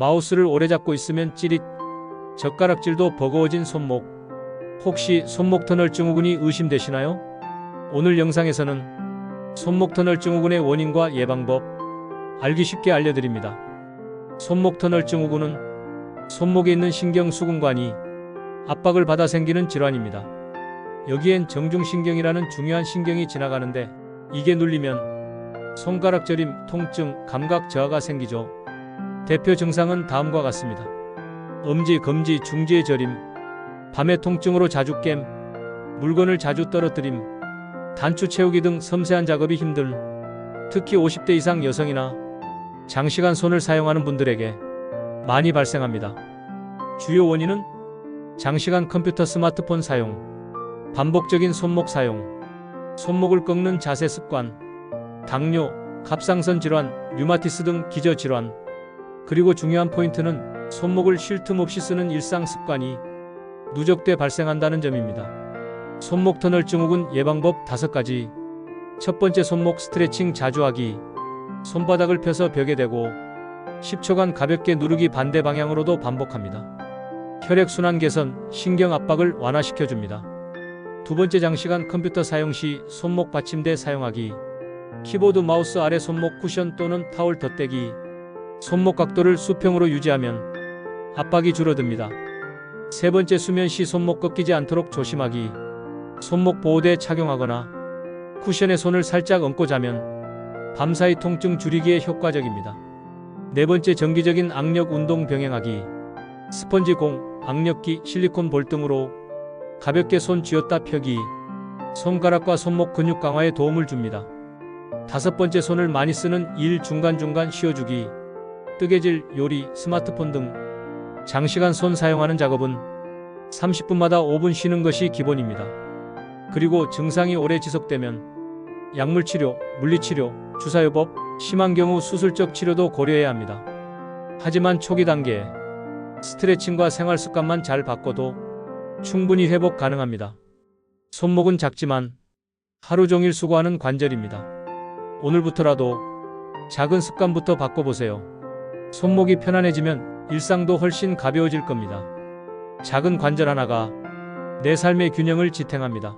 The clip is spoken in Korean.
마우스를 오래 잡고 있으면 찌릿, 젓가락질도 버거워진 손목. 혹시 손목 터널 증후군이 의심되시나요? 오늘 영상에서는 손목 터널 증후군의 원인과 예방법 알기 쉽게 알려드립니다. 손목 터널 증후군은 손목에 있는 신경 수근관이 압박을 받아 생기는 질환입니다. 여기엔 정중신경이라는 중요한 신경이 지나가는데 이게 눌리면 손가락 저림, 통증, 감각 저하가 생기죠. 대표 증상은 다음과 같습니다. 엄지, 검지, 중지의 저림, 밤의 통증으로 자주 깸, 물건을 자주 떨어뜨림, 단추 채우기 등 섬세한 작업이 힘들, 특히 50대 이상 여성이나 장시간 손을 사용하는 분들에게 많이 발생합니다. 주요 원인은 장시간 컴퓨터 스마트폰 사용, 반복적인 손목 사용, 손목을 꺾는 자세 습관, 당뇨, 갑상선 질환, 류마티스 등 기저 질환, 그리고 중요한 포인트는 손목을 쉴 틈 없이 쓰는 일상 습관이 누적돼 발생한다는 점입니다. 손목 터널 증후군 예방법 5가지. 첫 번째 손목 스트레칭 자주 하기. 손바닥을 펴서 벽에 대고 10초간 가볍게 누르기 반대 방향으로도 반복합니다. 혈액순환 개선, 신경 압박을 완화시켜 줍니다. 두 번째 장시간 컴퓨터 사용 시 손목 받침대 사용하기. 키보드 마우스 아래 손목 쿠션 또는 타월 덧대기. 손목 각도를 수평으로 유지하면 압박이 줄어듭니다. 세 번째 수면 시 손목 꺾이지 않도록 조심하기. 손목 보호대 착용하거나 쿠션에 손을 살짝 얹고 자면 밤사이 통증 줄이기에 효과적입니다. 네 번째 정기적인 악력 운동 병행하기. 스펀지 공, 악력기, 실리콘 볼 등으로 가볍게 손 쥐었다 펴기. 손가락과 손목 근육 강화에 도움을 줍니다. 다섯 번째 손을 많이 쓰는 일 중간중간 쉬어주기. 뜨개질, 요리, 스마트폰 등 장시간 손 사용하는 작업은 30분마다 5분 쉬는 것이 기본입니다. 그리고 증상이 오래 지속되면 약물 치료, 물리 치료, 주사요법, 심한 경우 수술적 치료도 고려해야 합니다. 하지만 초기 단계에 스트레칭과 생활 습관만 잘 바꿔도 충분히 회복 가능합니다. 손목은 작지만 하루 종일 수고하는 관절입니다. 오늘부터라도 작은 습관부터 바꿔보세요. 손목이 편안해지면 일상도 훨씬 가벼워질 겁니다. 작은 관절 하나가 내 삶의 균형을 지탱합니다.